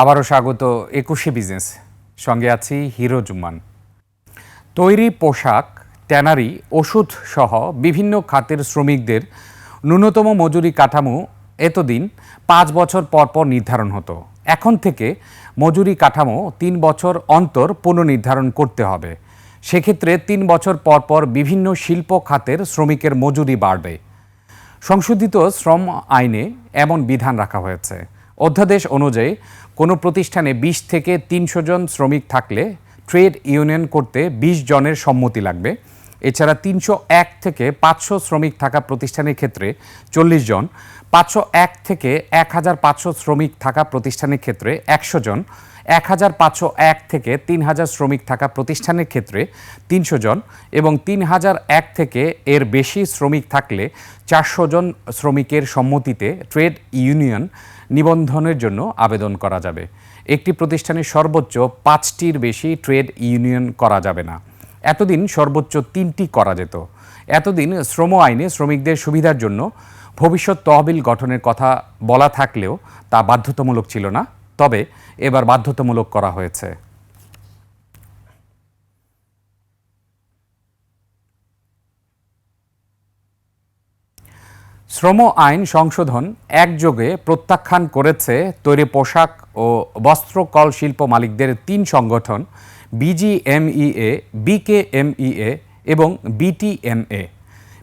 আবারও স্বাগত একুশে বিজনেস। সঙ্গে আছি হিরো জুম্মান। তৈরি পোশাক, ট্যানারি, ওষুধ সহ বিভিন্ন খাতের শ্রমিকদের ন্যূনতম মজুরি কাঠামো এতদিন পাঁচ বছর পর পর নির্ধারণ হতো। এখন থেকে মজুরি কাঠামো তিন বছর অন্তর পুনর্নির্ধারণ করতে হবে। সেক্ষেত্রে তিন বছর পর পর বিভিন্ন শিল্প খাতের শ্রমিকের মজুরি বাড়বে। সংশোধিত শ্রম আইনে এমন বিধান রাখা হয়েছে। অধ্যাদেশ অনুযায়ী কোনো প্রতিষ্ঠানে বিশ থেকে তিনশো জন শ্রমিক থাকলে ট্রেড ইউনিয়ন করতে বিশ জনের সম্মতি লাগবে। এছাড়া তিনশো এক থেকে পাঁচশো শ্রমিক থাকা প্রতিষ্ঠানের ক্ষেত্রে চল্লিশ জন, পাঁচশো এক থেকে এক হাজার পাঁচশো শ্রমিক থাকা প্রতিষ্ঠানের ক্ষেত্রে একশো জন, এক হাজার পাঁচশো এক থেকে তিন হাজার শ্রমিক থাকা প্রতিষ্ঠানের ক্ষেত্রে তিনশো জন এবং তিন হাজার এক থেকে এর বেশি শ্রমিক থাকলে চারশো জন শ্রমিকের সম্মতিতে ট্রেড ইউনিয়ন নিবন্ধনের জন্য আবেদন করা যাবে। একটি প্রতিষ্ঠানে সর্বোচ্চ পাঁচটির বেশি ট্রেড ইউনিয়ন করা যাবে না। এতদিন সর্বোচ্চ তিনটি করা যেত। এতদিন শ্রম আইনে শ্রমিকদের সুবিধার জন্য ভবিষ্যৎ তহবিল গঠনের কথা বলা থাকলেও তা বাধ্যতামূলক ছিল না। তবে এবার বাধ্যতামূলক করা হয়েছে। শ্রম আইন সংশোধন একযোগে প্রত্যাখ্যান করেছে তৈরি পোশাক ও বস্ত্রকল শিল্প মালিকদের তিন সংগঠন, বিজিএমইএ, বিকেএমইএ এবং বিটিএমএ।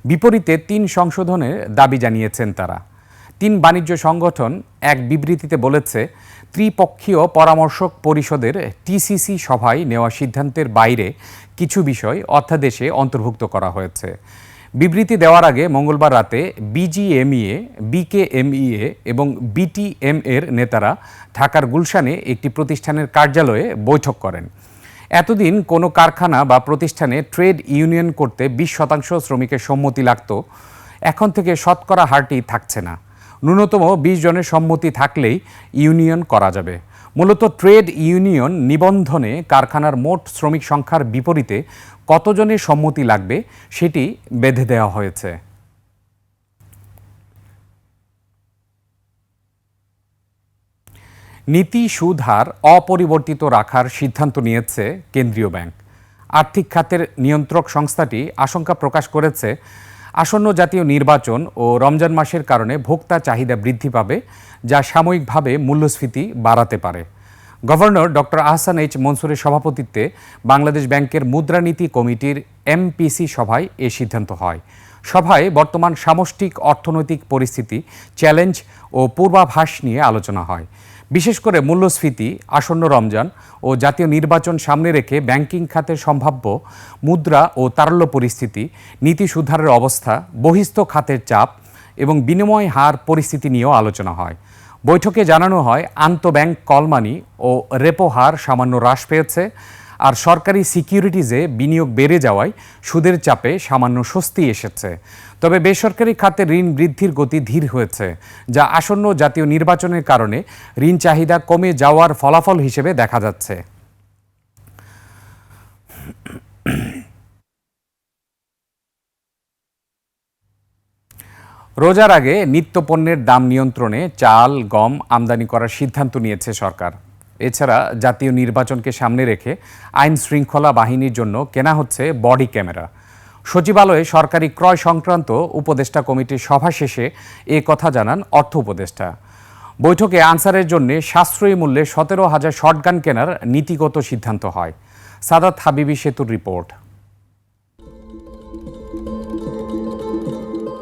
বিপরীতে তিন সংশোধনের দাবি জানিয়েছেন তারা। তিন বাণিজ্য সংগঠন এক বিবৃতিতে বলেছে, ত্রিপক্ষীয় পরামর্শক পরিষদের টিসিসি সভায় নেওয়া সিদ্ধান্তের বাইরে কিছু বিষয় অধ্যাদেশে অন্তর্ভুক্ত করা হয়েছে। বিবৃতি দেওয়ার আগে মঙ্গলবার রাতে বিজিএমইএ, বিকেএমইএ এবং বিটিএম এর নেতারা ঢাকার গুলশানে একটি প্রতিষ্ঠানের কার্যালয়ে বৈঠক করেন। এতদিন কোনো কারখানা বা প্রতিষ্ঠানে ট্রেড ইউনিয়ন করতে বিশ শতাংশ শ্রমিকের সম্মতি লাগত। এখন থেকে শতকরা হারটি থাকছে না। ন্যূনতম বিশ জনের সম্মতি থাকলেই ইউনিয়ন করা যাবে। মূলত ট্রেড ইউনিয়ন নিবন্ধনে কারখানার মোট শ্রমিক সংখ্যার বিপরীতে কতজনের সম্মতি লাগবে সেটি বেঁধে দেওয়া হয়েছে। নীতি, সুদ, হার অপরিবর্তিত রাখার সিদ্ধান্ত নিয়েছে কেন্দ্রীয় ব্যাংক। আর্থিক খাতের নিয়ন্ত্রক সংস্থাটি আশঙ্কা প্রকাশ করেছে, আসন্ন জাতীয় নির্বাচন ও রমজান মাসের কারণে ভোক্তা চাহিদা বৃদ্ধি পাবে, যা সাময়িকভাবে মূল্যস্ফীতি বাড়াতে পারে। গভর্নর ডক্টর আহসান এইচ মনসুরের সভাপতিত্বে বাংলাদেশ ব্যাংকের মুদ্রানীতি কমিটির এমপিসি সভায় এ সিদ্ধান্ত হয়। সভায় বর্তমান সামষ্টিক অর্থনৈতিক পরিস্থিতি, চ্যালেঞ্জ ও পূর্বাভাস নিয়ে আলোচনা হয়। বিশেষ করে মূল্যস্ফীতি, আসন্ন রমজান ও জাতীয় নির্বাচন সামনে রেখে ব্যাংকিং খাতের সম্ভাব্য মুদ্রা ও তারল্য পরিস্থিতি, নীতি সুধারের অবস্থা, বহিস্থ খাতের চাপ এবং বিনিময় হার পরিস্থিতি নিয়েও আলোচনা হয়। বৈঠকে জানানো হয় আন্তঃব্যাংক কলমানি ও রেপো হার সামান্য হ্রাস পেয়েছে আর সরকারি সিকিউরিটিজে বিনিয়োগ বেড়ে যাওয়ায় সুদের চাপে সামান্য স্বস্তি এসেছে। তবে বেসরকারি খাতে ঋণ বৃদ্ধির গতি ধীর হয়েছে, যা আসন্ন জাতীয় নির্বাচনের কারণে ঋণ চাহিদা কমে যাওয়ার ফলাফল হিসেবে দেখা যাচ্ছে। রোজার আগে নিত্যপণ্যের দাম নিয়ন্ত্রণে চাল, গম আমদানি করার সিদ্ধান্ত নিয়েছে সরকার। এছাড়া জাতীয় নির্বাচনকে সামনে রেখে আইন শৃঙ্খলা বাহিনীর জন্য কেনা হচ্ছে বডি ক্যামেরা। সচিবালয়ে সরকারি ক্রয় সংক্রান্ত উপদেষ্টা কমিটির সভা শেষে এ কথা জানান অর্থ উপদেষ্টা। বৈঠকে আনসারের জন্য সাশ্রয়ী মূল্যে সতেরো হাজার শটগান কেনার নীতিগত সিদ্ধান্ত হয়। সাদাত হাবিবি সেতুর রিপোর্ট।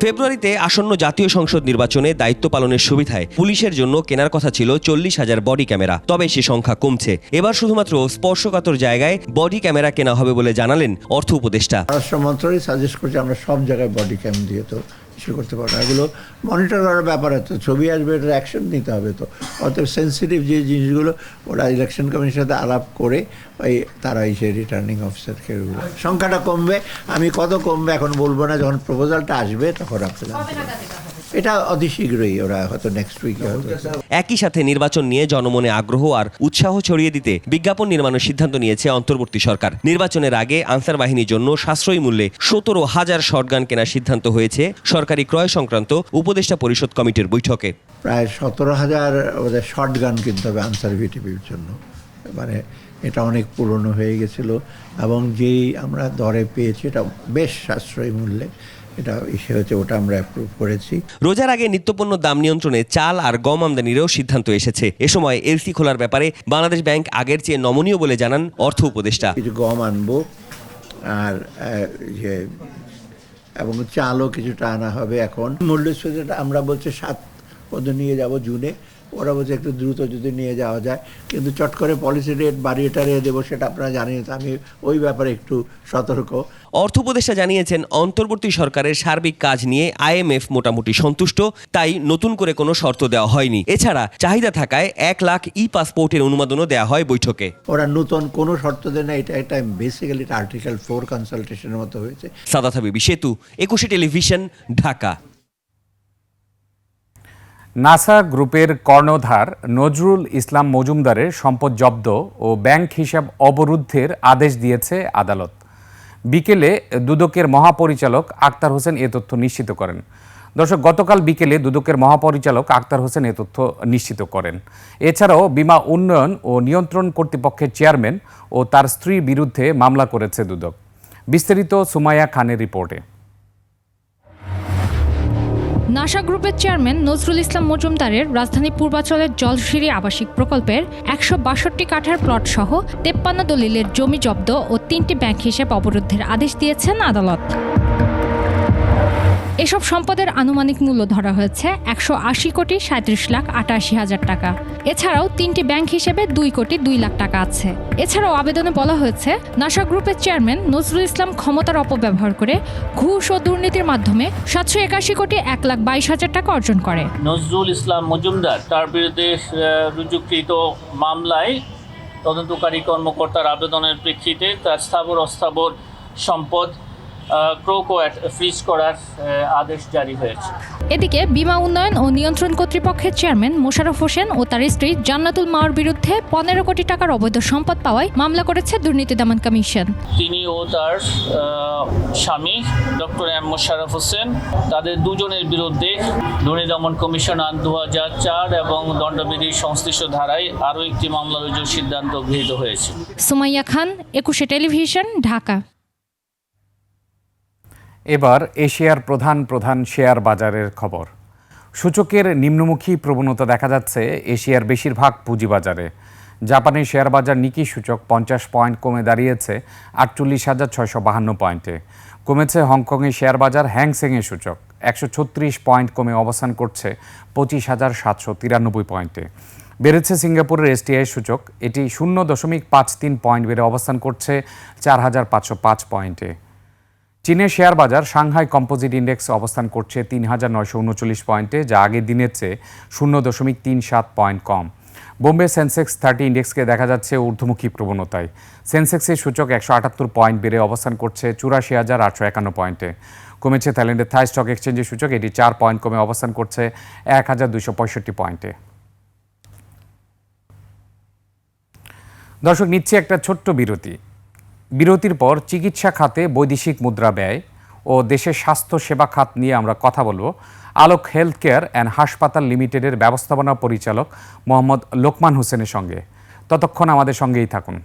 ফেব্রুয়ারিতে আসন্ন জাতীয় সংসদ নির্বাচনে দায়িত্ব পালনের সুবিধায় পুলিশের জন্য কেনার কথা ছিল চল্লিশ হাজার বডি ক্যামেরা, তবে সে সংখ্যা কমছে। এবার শুধুমাত্র স্পর্শকাতর জায়গায় বডি ক্যামেরা কেনা হবে বলে জানালেন অর্থ উপদেষ্টা। স্বরাষ্ট্র মন্ত্রণালয় সাজেস্ট করছে, আমরা সব জায়গায় বডি ক্যাম দিয়ে তো ইস্যু করতে পারব না। এগুলো মনিটর করার ব্যাপার আছে। ছবি আসবে এটার অ্যাকশন নিতে হবে তো। অতএব সেন্সিটিভ যে জিনিসগুলো, ওরা ইলেকশন কমিশনের সাথে আলাপ করে ওই তারা এই সেই রিটার্নিং অফিসারকে ওগুলো সংখ্যাটা কমবে। আমি কত কমবে এখন বলব না। যখন প্রপোজালটা আসবে, তখন আপনারা। এটা অতি শীঘ্রই ওরা হয়তো নেক্সট উইকে একই সাথে নির্বাচন নিয়ে জনমনে আগ্রহ আর উৎসাহ ছড়িয়ে দিতে বিজ্ঞাপন নির্মাণের সিদ্ধান্ত নিয়েছে অন্তর্বর্তী সরকার। নির্বাচনের আগে আনসার বাহিনীর জন্য সাশ্রয়ী মূল্যে সতেরো হাজার শটগান কেনার সিদ্ধান্ত হয়েছে সরকারি ক্রয় সংক্রান্ত উপদেষ্টা পরিষদ কমিটির বৈঠকে। প্রায় সতেরো হাজার ওদের শর্ট গান কিনতে হবে আনসার ভিটিপির জন্য। মানে এটা অনেক পুরনো হয়ে গেছিল এবং যেই আমরা দরে পেয়েছি এটা বেশ সাশ্রয়ী মূল্যে। এটা ইসে হচ্ছে ওটা আমরা অ্যাপ্রুভ করেছি। রোজার আগে নিত্যপণ্য দাম নিয়ন্ত্রণে চাল আর গম আমদানিরও সিদ্ধান্ত এসেছে। এ সময় এলসি খোলার ব্যাপারে বাংলাদেশ ব্যাংক আগের চেয়ে নমনীয় বলে জানান অর্থ উপদেষ্টা। কিছু গম আনব আর যে এবং চালও কিছুটা আনা হবে এখন। মূল্যস্ফীতিটা আমরা বলছি সাত পর্যন্ত নিয়ে যাব জুনে। ওরা বলছে একটু দ্রুত যদি নিয়ে যাওয়া যায়। কিন্তু চট করে পলিসি রেট বাড়িয়ে টাড়িয়ে দেবো সেটা আপনারা জানেন তো আমি ওই ব্যাপারে একটু সতর্ক। অর্থ উপদেষ্টা জানিয়েছেন অন্তর্বর্তী সরকারের সার্বিক কাজ নিয়ে আইএমএফ মোটামুটি সন্তুষ্ট তাই নতুন করে কোনো শর্ত দেওয়া হয়নি। এছাড়া চাহিদা থাকায় এক লাখ ই পাসপোর্টের অনুমোদনও দেওয়া হয় বৈঠকে। ওরা নতুন কোনো শর্ত দেয় না এটা একটা বেসিক্যালি আর্টিকেল ফোর কনসালটেশনের মতো হয়েছে। সাদাত হাবিবি সেতু একুশে টেলিভিশন ঢাকা। নাসা গ্রুপের কর্ণধার নজরুল ইসলাম মজুমদারের সম্পদ জব্দ ও ব্যাংক হিসাব অবরুদ্ধের আদেশ দিয়েছে আদালত। বিকেলে দুদকের মহাপরিচালক আক্তার হোসেন এ তথ্য নিশ্চিত করেন। দর্শক, গতকাল বিকেলে দুদকের মহাপরিচালক আক্তার হোসেন এ তথ্য নিশ্চিত করেন। এছাড়াও বিমা উন্নয়ন ও নিয়ন্ত্রণ কর্তৃপক্ষের চেয়ারম্যান ও তার স্ত্রীর বিরুদ্ধে মামলা করেছে দুদক। বিস্তারিত সুমায়া খানের রিপোর্টে। নাসা গ্রুপের চেয়ারম্যান নজরুল ইসলাম মজুমদারের রাজধানী পূর্বাচলের জলশিরি আবাসিক প্রকল্পের একশো বাষট্টি কাঠার প্লট সহ তেপ্পান্ন দলিলের জমি জব্দ ও তিনটি ব্যাংক হিসেব অবরুদ্ধের আদেশ দিয়েছেন আদালত। এসব সম্পদের আনুমানিক মূল্য ধরা হয়েছে একশো আশি কোটি সাঁত্রিশ লাখ আটাশি হাজার টাকা। এছাড়াও তিনটি ব্যাংক হিসেবে দুই কোটি দুই লাখ টাকা আছে। এছাড়াও আবেদনে বলা হয়েছে, নাসা গ্রুপের চেয়ারম্যান নজরুল ইসলাম ক্ষমতার অপব্যবহার করে ঘুষ ও দুর্নীতির মাধ্যমে সাতশো একাশি কোটি এক লাখ বাইশ হাজার টাকা অর্জন করে। নজরুল ইসলাম মজুমদার তার বিরুদ্ধে রুজুকৃত মামলায় তদন্তকারী কর্মকর্তার আবেদনের প্রেক্ষিতে তার স্থাবর অস্থাবর সম্পদ ক্রোক ফ্রিজ করার আদেশ জারি হয়েছে। এদিকে বিমা উন্নয়ন ও নিয়ন্ত্রণ কর্তৃপক্ষের চেয়ারম্যান মোশাররফ হোসেন ও তার স্ত্রী জান্নাতুল মাওয়ার বিরুদ্ধে পনেরো কোটি টাকার অবৈধ সম্পদ পাওয়ায় মামলা করেছে দুর্নীতি দমন কমিশন। তিনি ও তার স্বামী ডক্টর এম মোশাররফ হোসেন তাদের দুজনের বিরুদ্ধে দুর্নীতি দমন কমিশন আইন দু হাজার চার এবং দণ্ডবিধির সংশ্লিষ্ট ধারায় আরও একটি মামলা রুজুর সিদ্ধান্ত গৃহীত হয়েছে। সুমাইয়া খান একুশে টেলিভিশন ঢাকা। এবার এশিয়ার প্রধান প্রধান শেয়ার বাজারের খবর। সূচকের নিম্নমুখী প্রবণতা দেখা যাচ্ছে এশিয়ার বেশিরভাগ পুঁজিবাজারে। জাপানের শেয়ার বাজার নিকি সূচক পঞ্চাশ পয়েন্ট কমে দাঁড়িয়েছে আটচল্লিশ হাজার ছয়শো বাহান্ন পয়েন্টে। কমেছে হংকংয়ের শেয়ার বাজার হ্যাংসেংয়ের সূচক, একশো ছত্রিশ পয়েন্ট কমে অবস্থান করছে পঁচিশ হাজার সাতশো তিরানব্বই পয়েন্টে। বেড়েছে সিঙ্গাপুরের এসটিআই সূচক, এটি শূন্য দশমিক পাঁচ তিন পয়েন্ট বেড়ে অবস্থান করছে চার হাজার পাঁচশো পাঁচ পয়েন্টে। চীনের শেয়ার বাজার সাংহাই কম্পোজিট ইন্ডেক্স অবস্থান করছে তিন হাজার নয়শো উনচল্লিশ পয়েন্টে, যা আগের দিনের চেয়ে শূন্য দশমিক তিন সাত পয়েন্ট কম। বোম্বে সেন্সেক্স থার্টি ইন্ডেক্সকে দেখা যাচ্ছে ঊর্ধ্বমুখী প্রবণতায়। সেন্সেক্সের সূচক একশো আটাত্তর পয়েন্ট বেড়ে অবস্থান করছে চুরাশি হাজার আটশো একান্ন পয়েন্টে। কমেছে থাইল্যান্ডের থাই স্টক এক্সচেঞ্জের সূচক, এটি চার পয়েন্ট কমে অবস্থান করছে এক হাজার দুশো পঁয়ষট্টি পয়েন্টে। দর্শক, নিচ্ছে একটা ছোট্ট বিরতি। বিরতির পর চিকিৎসা খাতে বৈদেশিক মুদ্রা ব্যয় ও দেশের স্বাস্থ্য সেবা খাত নিয়ে আমরা কথা বলব। আলোক হেলথ কেয়ার অ্যান্ড হাসপাতাল লিমিটেডের ব্যবস্থাপনা পরিচালক মোহাম্মদ লোকমান হোসেনের সঙ্গে। ততক্ষণ আমাদের সঙ্গেই থাকুন।